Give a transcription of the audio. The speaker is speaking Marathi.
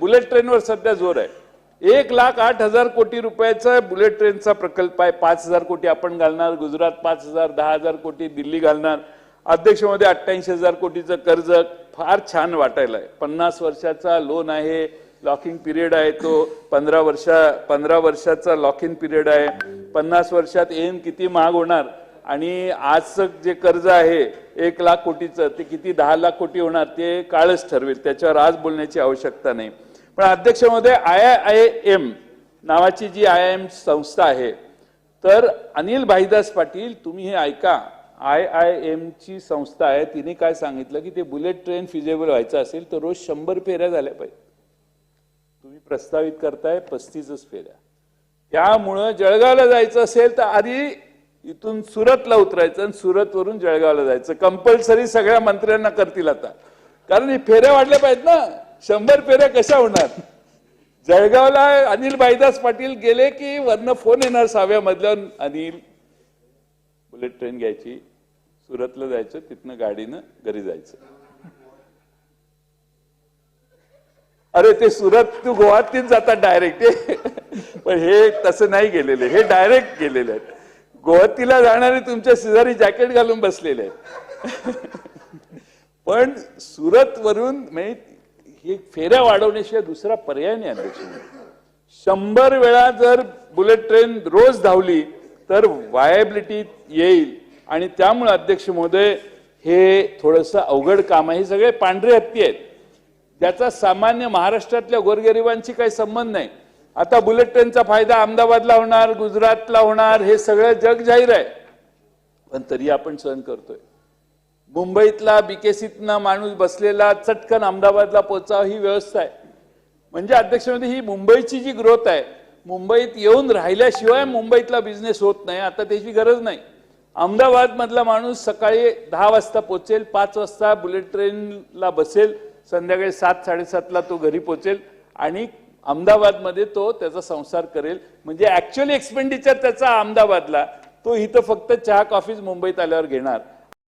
बुलेट ट्रेनवर सध्या जोर आहे. एक लाख आठ हजार कोटी रुपयाचा बुलेट ट्रेनचा प्रकल्प आहे. पाच हजार कोटी आपण घालणार गुजरात पाच हजार दहा हजार कोटी दिल्ली घालणार. अध्यक्षमध्ये अठ्ठ्याऐंशी हजार कोटीचं कर्ज फार छान वाटायला आहे. पन्नास वर्षाचा लोन आहे लॉकिंग पिरियड आहे तो. पंधरा वर्षा पंधरा वर्षाचा लॉक इन पिरियड आहे. पन्नास वर्षात एन किती महाग होणार? आणि आजचं जे कर्ज आहे एक लाख कोटीचं ते किती दहा लाख कोटी होणार ते काळच ठरवेल. त्याच्यावर आज बोलण्याची आवश्यकता नाही. पण अध्यक्ष महोदय आय आय एम नावाची जी आय आय एम संस्था आहे तर अनिल भाईदास पाटील तुम्ही हे ऐका. आय आय एम ची संस्था आहे तिने काय सांगितलं की ते बुलेट ट्रेन फिजेबल व्हायचं असेल तर रोज शंभर फेऱ्या झाल्या पाहिजे. तुम्ही प्रस्तावित करताय पस्तीसच फेऱ्या. त्यामुळं जळगावला जायचं असेल तर आधी इथून सुरतला उतरायचं आणि सुरतवरून जळगावला जायचं. कंपल्सरी सगळ्या मंत्र्यांना करतील आता. कारण हे फेऱ्या वाढल्या पाहिजेत ना. शंभर फेऱ्या कशा होणार? जळगावला अनिल भाईदास पाटील गेले की वरनं फोन येणार सहाव्या मधल्यावर अनिल. बुलेट ट्रेन घ्यायची. सुरतला जायचं तिथनं गाडीनं घरी जायचं. अरे ते सुरत तू गोवातीच जातात डायरेक्ट पण हे तसं नाही गेलेले हे डायरेक्ट गेलेले आहेत गोवातीला जाणारे तुमच्या शेजारी जॅकेट घालून बसलेले. आहेत पण सुरत वरून म्हणजे हे फेऱ्या वाढवण्याशिवाय दुसरा पर्याय नाही अध्यक्ष. शंभर वेळा जर बुलेट ट्रेन रोज धावली तर वायबिलिटी येईल. आणि त्यामुळे अध्यक्ष महोदय हे थोडंसं अवघड काम आहे. हे सगळे पांढरे हत्ती आहेत. त्याचा सामान्य महाराष्ट्रातल्या गोरगरिबांशी काही संबंध नाही. आता बुलेट ट्रेनचा फायदा अहमदाबादला होणार गुजरातला होणार हे सगळं जग जाहीर आहे. पण तरी आपण सहन करतोय. मुंबईतला बीकेसीतनं माणूस बसलेला चटकन अहमदाबादला पोचावं ही व्यवस्था आहे. म्हणजे अध्यक्षमध्ये ही मुंबईची जी ग्रोथ आहे मुंबईत येऊन राहिल्याशिवाय मुंबईतला बिझनेस होत नाही आता त्याची गरज नाही. अहमदाबाद मधला माणूस सकाळी दहा वाजता पोचेल पाच वाजता बुलेट ट्रेनला बसेल संध्याकाळी सात साडेसातला तो घरी पोचेल आणि अहमदाबादमध्ये तो त्याचा संसार करेल. म्हणजे ऍक्च्युअली एक्सपेंडिचर त्याचा अहमदाबादला. तो इथं फक्त चहा कॉफीज मुंबईत आल्यावर घेणार.